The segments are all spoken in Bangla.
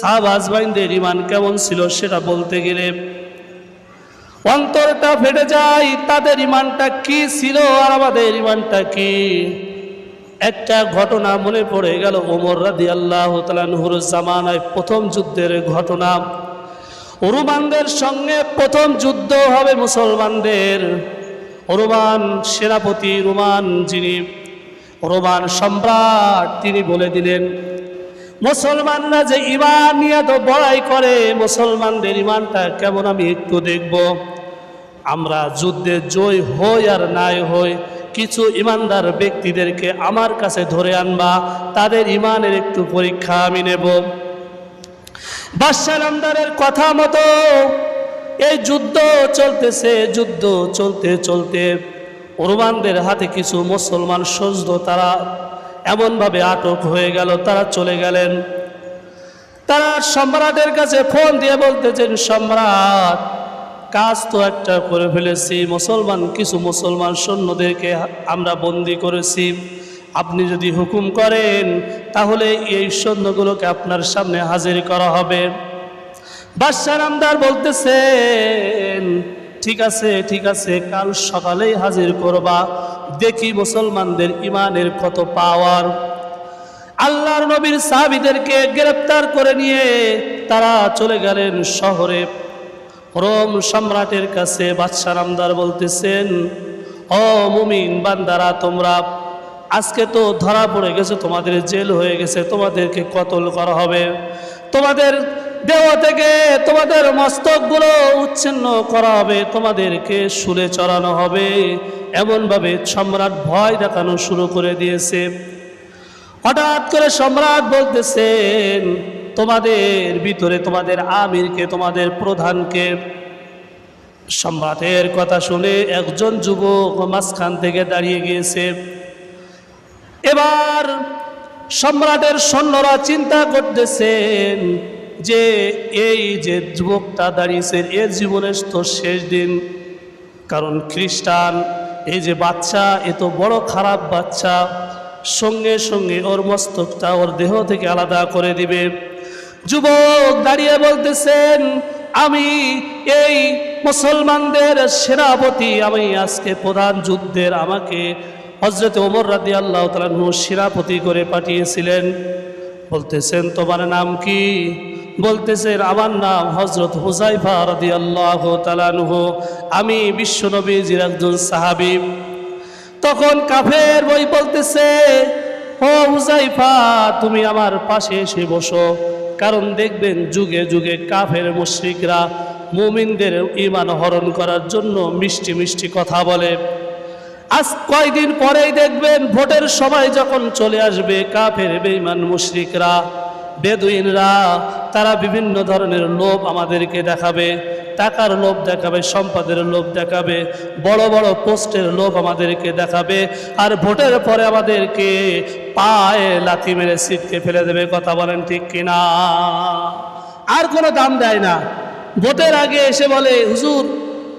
সাহাবাজবাইনদের ইমান কেমন ছিল সেটা বলতে গেলে, অন্তরটা ফেটে যায়, তাদের ইমানটা কি ছিল আর আমাদের ইমানটা কি? একটা ঘটনা মনে পড়ে গেল ওমর রাদি আল্লাহ তালানহুর জামানায় প্রথম যুদ্ধের ঘটনা। রোমানদের সঙ্গে প্রথম যুদ্ধ হবে মুসলমানদের। রোমান সেনাপতি রোমান যিনি রোমান সম্রাট, তিনি বলে দিলেন মুসলমানরা যে ইমান নিয়ে তো বড়াই করে, মুসলমানদের ইমানটা কেমন আমি একটু দেখব। আমরা যুদ্ধে জয় হই আর নাই হই, কিছু ইমানদার ব্যক্তিদেরকে আমার কাছে ধরে আনবা, তাদের ইমানের একটু পরীক্ষা আমি নেব। বাদশাহ কথা মতো এই যুদ্ধ চলতেছে, যুদ্ধ চলতে চলতে রোমানদের হাতে কিছু মুসলমান সজদ তারা এমনভাবে আটক হয়ে গেল, তারা চলে গেলেন। তারা সম্রাটের কাছে ফোন দিয়ে বলতেছেন, সম্রাট, কাজ তো একটা করে ফেলেছি, মুসলমান, কিছু মুসলমান সৈন্যদেরকে আমরা বন্দি করেছি। আপনি যদি হুকুম করেন, তাহলে এই সৈন্যগুলোকে আপনার সামনে হাজির করা হবে। বাদশাহ আমদার বলতেছেন, ঠিক আছে ঠিক আছে, কাল সকালেই হাজির করবা। দেখি মুসলমানদের ইমানের কত পাওয়ার। আল্লাহর নবীর সাহাবিদেরকে গ্রেপ্তার করে নিয়ে তারা চলে গেলেন শহরে। রোম সম্রাটের কাছে বাদশাহ আমদার বলতেছেন, ও মুমিন বান্দারা, তোমরা আজকে তো ধরা পড়ে গেছে, তোমাদের জেল হয়ে গেছে, তোমাদেরকে কতল করা হবে। তোমাদের দেহ থেকে তোমাদের মস্তকগুলো উচ্ছিন্ন করা হবে, তোমাদেরকে শুলে চড়ানো হবে। এমনভাবে সম্রাট ভয় দেখানো শুরু করে দিয়েছে। হঠাৎ করে সম্রাট বলতেছেন তোমাদের ভিতরে তোমাদের আমিরকে, তোমাদের প্রধানকে। সম্রাটের কথা শুনে একজন যুবক মাঝখান থেকে দাঁড়িয়ে গিয়েছে। এবার সম্রাটের সৈন্যরা চিন্তা করতেছেন যে, এই যে যুবকটা দাঁড়িয়েছেন এর জীবনের তো শেষ দিন। কারণ খ্রিস্টান এই যে বাচ্চা, এ তো বড় খারাপ বাচ্চা। সঙ্গে সঙ্গে ওর মস্তকটা ওর দেহ থেকে আলাদা করে দিবে। যুবক দাঁড়িয়ে বলতেছেন, আমি এই মুসলমানদের সেনাপতি, আমি আজকে প্রধান যুদ্ধের আমাকে হজরত ওমর রাদি আল্লাহ তালু সেনাপতি করে পাঠিয়েছিলেন। বলতেছেন, তোমার নাম কি? বলতেছেন আমার নাম হজরত হুজাইফা রাদি আল্লাহ তালানুহ আমি বিশ্বনবীজির একজন সাহাবি। তখন কাফের বই বলতেছে, ও হুজাইফা তুমি আমার পাশে এসে বসো। কারণ দেখবেন যুগে যুগে কাফের মুশ্রিকরা মুমিনদের ইমান হরণ করার জন্য মিষ্টি মিষ্টি কথা বলে। আজ কয়দিন পরেই দেখবেন ভোটের সময় যখন চলে আসবে কাফের বেঈমান মুশরিকরা বেদুইনরা, তারা বিভিন্ন ধরনের লোভ আমাদেরকে দেখাবে। টাকার লোভ দেখাবে, সম্পদের লোভ দেখাবে, বড় বড় পোস্টের লোভ আমাদেরকে দেখাবে, আর ভোটের পরে আমাদেরকে পায়ে লাথি মেরে সিটকে ফেলে দেবে, কথা বলেন ঠিক কিনা? আর কোনো দাম দেয় না। ভোটের আগে এসে বলে, হুজুর,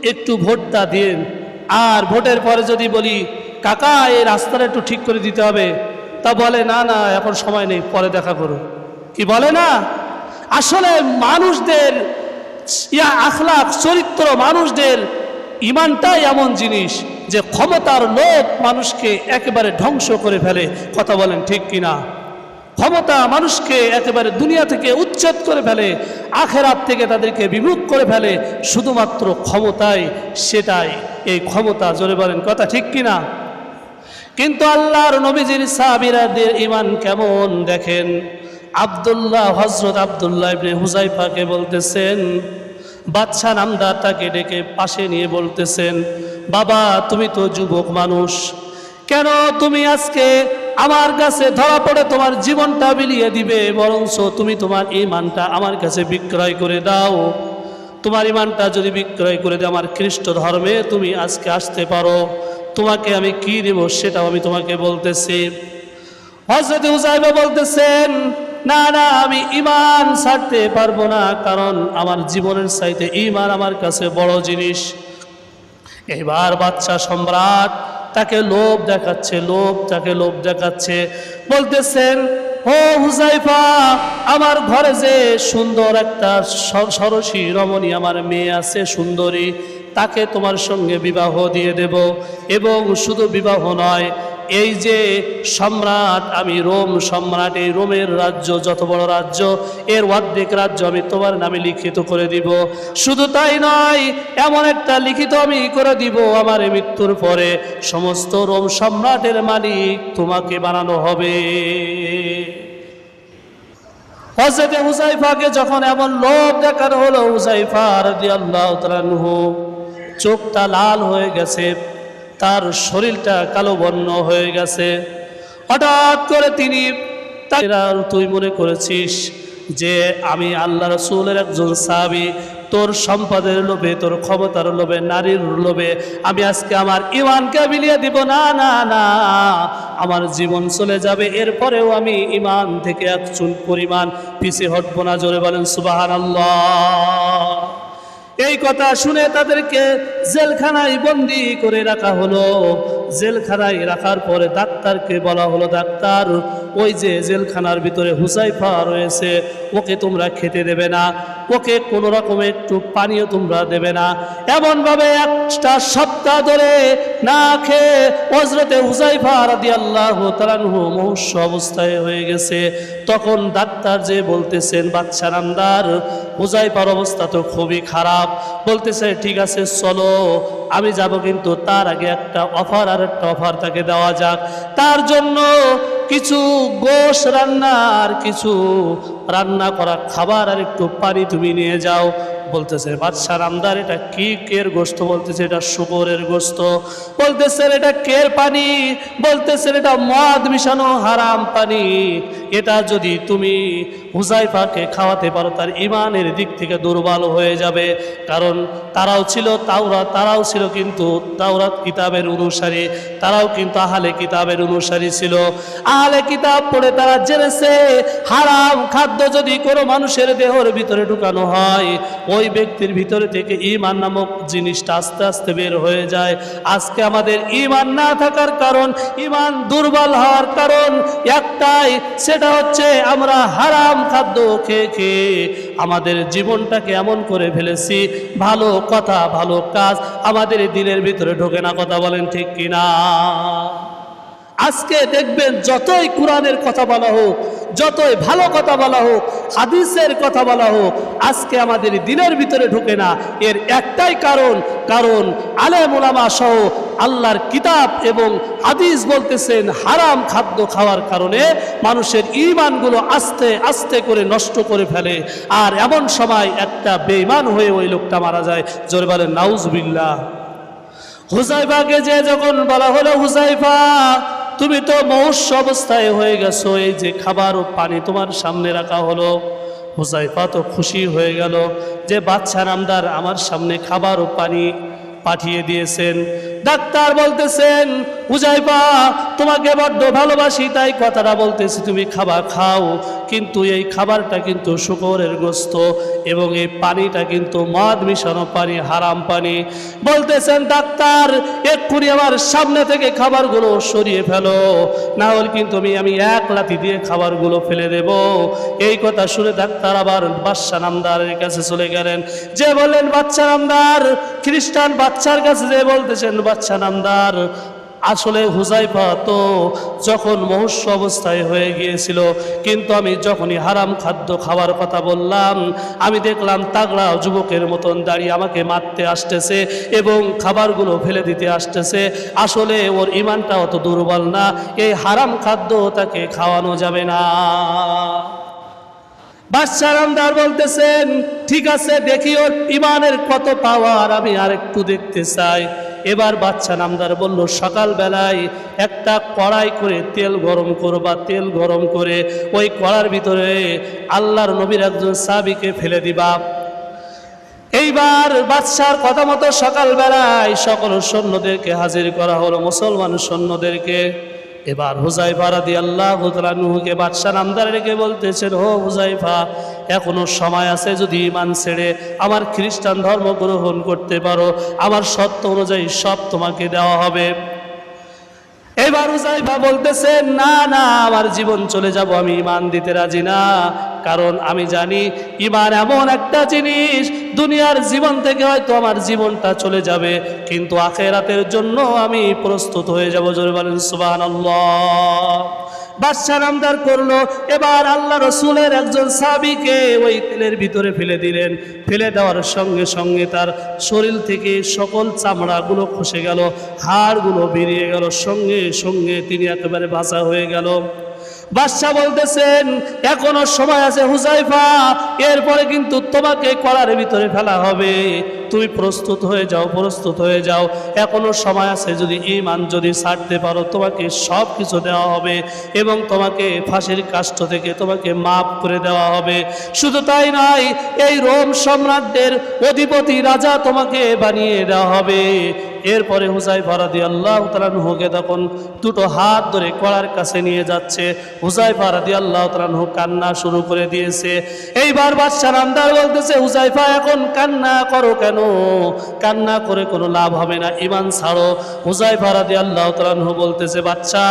একটু ভোটটা দিন। আর ভোটের পরে যদি বলি, কাকা, এই রাস্তাটা একটু ঠিক করে দিতে হবে। তা বলে, না না, এখন সময় নেই, পরে দেখা করো কি বলে না? আসলে মানুষদের ইয়া আখলাক চরিত্র মানুষদের ইমানটাই এমন জিনিস যে ক্ষমতার লোভ মানুষকে একেবারে ধ্বংস করে ফেলে। কথা বলেন ঠিক কিনা? ক্ষমতা মানুষকে একেবারে দুনিয়া থেকে উচ্ছেদ করে ফেলে, আখেরাত থেকে তাদেরকে বিমুখ করে ফেলে, শুধুমাত্র ক্ষমতাই সেটাই। এই ক্ষমতা জোরে বলেন কথা ঠিক কিনা? কিন্তু আল্লাহর নবীজির সাহাবিরাদের ইমান কেমন দেখেন? আবদুল্লাহ হজরত আবদুল্লাহ ইবনে হুজাইফাকে বলতেছেন বাচ্চা নামদার তাকে ডেকে পাশে নিয়ে বলতেছেন, বাবা, তুমি তো যুবক মানুষ, কেন তুমি আজকে আমার কাছে ধরা পড়ে তোমার জীবনটা বিলিয়ে দিবে? বরঞ্চ তুমি তোমার ইমানটা আমার কাছে বিক্রয় করে দাও। তোমার ইমানটা যদি বিক্রয় করে দাও আমার খ্রিস্ট ধর্মে, তুমি আজকে আসতে পারো। তোমাকে আমি কি দেব সেটাও আমি তোমাকে বলতেছি। হজরত হুজাইবা বলতেছেন না না, আমি ইমান ছাড়তে পারব না, কারণ আমার জীবনের চাইতে ইমান আমার কাছে বড় জিনিস। এবার বাচ্চা সম্রাট তাকে লোভ দেখাচ্ছে, লোভ তাকে লোভ দেখাচ্ছে। বলতেছেন, ও হুজাইফা আমার ঘরে যে সুন্দর একটা সরসী রমণী আমার মেয়ে আছে, সুন্দরী, তাকে তোমার সঙ্গে বিবাহ দিয়ে দেব এবং শুধু বিবাহ নয় এই যে সম্রাট, আমি রোম সম্রাট, এই রোমের রাজ্য যত বড় রাজ্য, এর অর্ধেক রাজ্য আমি তোমার নামে লিখিত করে দিব। শুধু তাই নয়, এমন একটা লিখিত আমি করে দিব আমার মৃত্যুর পরে। সমস্ত রোম সম্রাটের মালিক তোমাকে বানানো হবে। হজরতে হুসাইফাকে যখন এমন লোক দেখানো হলো হুসাইফা রাদিয়াল্লাহু তাআলা চোখটা লাল হয়ে গেছে। তার শরীরটা কালো বর্ণ হয়ে গেছে। হঠাৎ করে তিনি তুই মনে করেছিস যে আমি আল্লাহ রসুলের একজন সাহাবি? তোর সম্পদের লোভে, তোর ক্ষমতার লোভে, নারীর লোভে আমি আজকে আমার ইমানকে বিলিয়ে দিব। না না না, আমার জীবন চলে যাবে। এরপরেও আমি ইমান থেকে এক চুল পরিমাণ পিছিয়ে হটবো না। জোরে বলেন সুবাহান আল্লাহ এই কথা শুনে তাদেরকে জেলখানায় বন্দি করে রাখা হলো। জেলখানায় রাখার পরে ডাক্তারকে বলা হলো, ডাক্তার, ওই যে জেলখানার ভিতরে হুসাইফা রয়েছে, ওকে তোমরা খেতে দেবে না। ওকে কোনো রকমের একটু পানীয় তোমরা দেবে না। এমনভাবে একটা সপ্তাহ ধরে না খেয়ে অজরতে হুসাইফা রাদি আল্লাহ তালানহু মহস্য অবস্থায় হয়ে গেছে। তখন ডাক্তার যে বলতেছেন বাচ্চা নামদার হুজাইফার অবস্থা তো খুবই খারাপ। বলতেছে, ঠিক আছে, চলো, আমি যাব কিন্তু তার আগে একটা অফার আর একটা অফার তাকে দেওয়া যাক। তার জন্য কিছু গোশ রান্না আর কিছু রান্না করা খাবার আর একটু পানি তুমি নিয়ে যাও। বলতেছে, বাদশাহ, রামদার, এটা কি কের গোস্ত? বলতেছে, এটা শুকরের গোস্ত। বলতেছেন এটা কের পানি? বলতেছেন এটা মদ মিশানো হারাম পানি। এটা যদি তুমি হুজাইফাকে খাওয়াতে পারো, তার ইমানের দিক থেকে দুর্বল হয়ে যাবে। কারণ তারাও ছিল তাওরা তারাও ছিল কিন্তু তাওরাত কিতাবের অনুসারী, তারাও কিন্তু আহলে কিতাবের অনুসারী ছিল। আহলে কিতাব পড়ে তারা জেনেছে, হারাম খাদ্য যদি কোনো মানুষের দেহর ভিতরে ঢুকানো হয় ওই ব্যক্তির ভিতরে থেকে ইমান নামক জিনিসটা আস্তে আস্তে বের হয়ে যায়। আজকে আমাদের ইমান না থাকার কারণ ইমান দুর্বল হওয়ার কারণ একটাই, সেটা হচ্ছে আমরা হারাম খাদ্য খেয়ে খেয়ে আমাদের জীবনটাকে এমন করে ফেলেছি, ভালো কথা, ভালো কাজ আমাদের দিনের ভিতরে ঢোকে না, কথা বলেন ঠিক কিনা? আজকে দেখবেন যতই কোরআনের কথা বলা হোক, যতই ভালো কথা বলা হোক, হাদিসের কথা বলা হোক, আজকে আমাদের দিনের ভিতরে ঢুকে না। এর একটাই কারণ কারণ আলে ওলামা সহ আল্লাহর কিতাব এবং হাদিস বলতেছেন হারাম খাদ্য খাওয়ার কারণে মানুষের ইমানগুলো আস্তে আস্তে করে নষ্ট করে ফেলে। আর এমন সময় একটা বেইমান হয়ে ওই লোকটা মারা যায়। জোরে বলেন, নাউজবিল্লাহ। হুজাইফাকে যে যখন বলা হলো হুজাইফা তুমি তো মহস্য অবস্থায় হয়ে গেছো, এই যে খাবার ও পানি তোমার সামনে রাখা হলো। হুজাইফা তো খুশি হয়ে গেল যে বাচ্চা নামদার আমার সামনে খাবার ও পানি পাঠিয়ে দিয়েছেন। ডাক্তার বলতেছেন হুজাইফা তোমাকে বড্ড ভালোবাসি, তাই কথাটা বলতেছি, তুমি খাবার খাও। কিন্তু এই খাবারটা কিন্তু শুকরের গোস্ত এবং এই পানিটা কিন্তু মদ মিশানো পানি, হারাম পানি। বলতেছেন, ডাক্তার, এক্ষুনি আমার সামনে থেকে খাবারগুলো সরিয়ে ফেলো। না হলে কিন্তু আমি আমি এক লাথি দিয়ে খাবারগুলো ফেলে দেব। এই কথা শুনে ডাক্তার আবার বাচ্চা নামদারের কাছে চলে গেলেন। যে বললেন বাচ্চা নামদার, খ্রিস্টান বাচ্চার কাছে যে বলতেছেন বাচ্চা নামদার আসলে হুজাইফা তো যখন মহস্য অবস্থায় হয়ে গিয়েছিল, কিন্তু আমি যখনই হারাম খাদ্য খাওয়ার কথা বললাম, আমি দেখলাম তাগড়া যুবকের মতন দাঁড়িয়ে আমাকে মারতে আসতেছে এবং খাবারগুলো ফেলে দিতে আসতেছে। আসলে ওর ইমানটা অত দুর্বল না, এই হারাম খাদ্য তাকে খাওয়ানো যাবে না। বাদশাহ রামদার বলতেছেন, ঠিক আছে, দেখি ওর ইমানের কত পাওয়ার আমি আর একটু দেখতে চাই। এবার বাচ্চা নামদার বলল, সকালবেলায় একটা কড়াই করে তেল গরম করবা, তেল গরম করে ওই কড়ার ভিতরে আল্লাহর নবীর একজন সাবিকে ফেলে দিবা। এইবার বাদশার কথা মতো সকালবেলায় সকল সৈন্যদেরকে হাজির করা হলো, মুসলমান সৈন্যদেরকে। এবার হুজাইফা রাদি আল্লাহ নুহুকে বাদশাহ নামদার রেখে বলতেছেন, ও হুজাইফা এখনও সময় আছে যদি ইমান ছেড়ে আমার খ্রিস্টান ধর্ম গ্রহণ করতে পারো, আমার সত্য অনুযায়ী সব তোমাকে দেওয়া হবে। এইবার উজাইফা বলতেছে, না না, আমার জীবন চলে যাব, আমি ইমান দিতে রাজি না। কারণ আমি জানি ইমান এমন একটা জিনিস, দুনিয়ার জীবন থেকে হয়তো আমার জীবনটা চলে যাবে, কিন্তু আখেরাতের জন্য আমি প্রস্তুত হয়ে যাব। জোরে বলেন, সুবহানাল্লাহ। বাদশাহ নামদার করল। এবার আল্লাহ রসুলের একজন সাবিকে ওই তেলের ভিতরে ফেলে দিলেন। ফেলে দেওয়ার সঙ্গে সঙ্গে তার শরীর থেকে সকল চামড়াগুলো খসে গেল, হাড়গুলো বেরিয়ে গেল, সঙ্গে সঙ্গে তিনি একেবারে বাঁচা হয়ে গেল। বাদশাহ বলতেছেন, এখনও সময় আছে হুজাইফা, এরপরে কিন্তু তোমাকে কড়ার ভিতরে ফেলা হবে। তুমি প্রস্তুত হয়ে যাও, প্রস্তুত হয়ে যাও। এখনও সময় আছে যদি ইমান যদি ছাড়তে পারো, তোমাকে সব কিছু দেওয়া হবে এবং তোমাকে ফাঁসির কাষ্ঠ থেকে তোমাকে মাফ করে দেওয়া হবে। শুধু তাই নয়, এই রোম সম্রাটদের অধিপতি রাজা তোমাকে বানিয়ে দেওয়া হবে। এরপরে হুসাই ফারাদি আল্লাহ তালানহুকে তখন দুটো হাত ধরে কড়ার কাছে নিয়ে যাচ্ছে। হুসাই ফারাদি আল্লাহ তালানহু কান্না শুরু করে দিয়েছে। এইবার বাদশাহ রামদার বলতেছে হুসাইফা এখন কান্না করো কেন? কান্না করে কোনো লাভ হবে না ইমান ছাড়ো। হুসাই ফারাদি আল্লাহ তালানহু বলতেছে বাচ্চা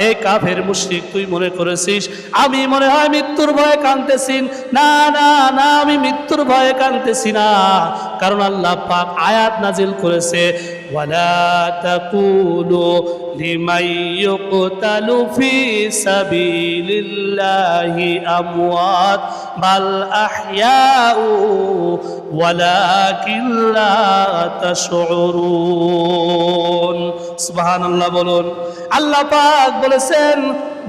হে কাফের মুশরিক, তুই মনে করেছিস আমি মনে হয় মৃত্যুর ভয়ে কানতেছি না না না, আমি মৃত্যুর ভয়ে কানতেছি না। কারণ আল্লাহ পাক আয়াত নাজিল করেছে। ولا تقولوا لمن يقتل في سبيل الله أموات بل أحياء ولكن لا تشعرون سبحان الله বলুন আল্লাহ পাক বলেছেন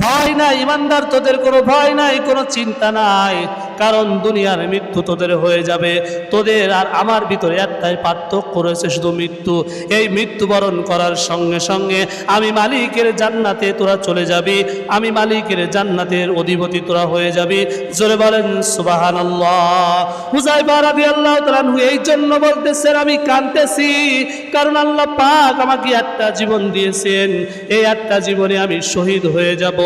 ভয় নাই ইমানদার তোদের কোনো ভয় নাই কোনো চিন্তা নাই কারণ দুনিয়ার মৃত্যু তোদের হয়ে যাবে। তোদের আর আমার ভিতরে একটাই পার্থক্য রয়েছে, শুধু মৃত্যু। এই মৃত্যুবরণ করার সঙ্গে সঙ্গে আমি মালিকের জান্নাতে তোরা চলে যাবি, আমি মালিকের জান্নাতের অধিপতি তোরা হয়ে যাবি। জোরে বলেন সুবাহান এই জন্য বলতেছেন, আমি কাঁদতেছি, কারণ আল্লাহ পাক আমাকে একটা জীবন দিয়েছেন। এই একটা জীবনে আমি শহীদ হয়ে যাব।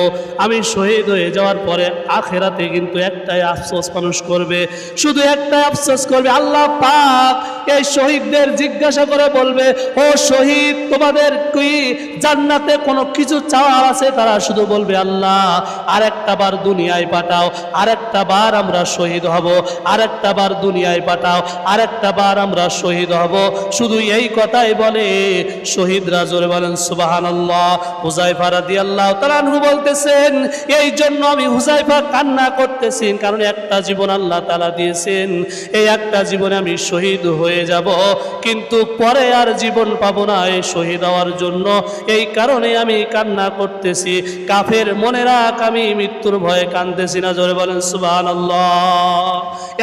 আমি শহীদ হয়ে যাওয়ার পরে আখেরাতে কিন্তু একটাই আফসোস মানুষ করবে, শুধু একটাই আফসোস করবে, আল্লাহ পাক এই শহীদদের জিজ্ঞাসা করে বলবে, ও শহীদ, তোমাদের কি জান্নাতে কোনো কিছু চাওয়ার আছে? তারা শুধু বলবে, আল্লাহ আর একটা বার দুনিয়ায় পাঠাও আর একটা বার আমরা শহীদ হব আর একটা বার দুনিয়ায় পাঠাও আর একটা বার আমরা শহীদ হব। শুধু এই কথাই বলে শহীদরা জোরে বলেন সুবাহান আল্লাহ হুজাইফা রাদি আল্লাহ তালানহু বলতেছেন, এই জন্য আমি হুজাইফা কান্না করতেছি, কারণ একটা জীবন আল্লাহ তালা দিয়েছেন, এই একটা জীবনে আমি শহীদ হয়ে যাব। কিন্তু পরে আর জীবন পাবো না এই শহীদ হওয়ার জন্য। এই কারণে আমি কান্না করতেছি। কাফের মনে রাখ, আমি মৃত্যুর ভয়ে কান্দেছি না, জোরে বলেন সুবাহান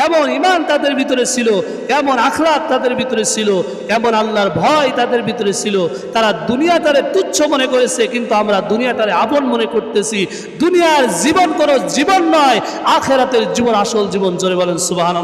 এমন ইমান তাদের ভিতরে ছিল, এমন আখলাক তাদের ভিতরে ছিল, এমন আল্লাহর ভয় তাদের ভিতরে ছিল। তারা দুনিয়া তারে তুচ্ছ মনে করেছে, কিন্তু আমরা দুনিয়াটারে আপন মনে করতেছি। দুনিয়ার জীবন কোনো জীবন নয়, আখেরাতের জীবন, আসল জীবন। জোরে বলেন সুবাহান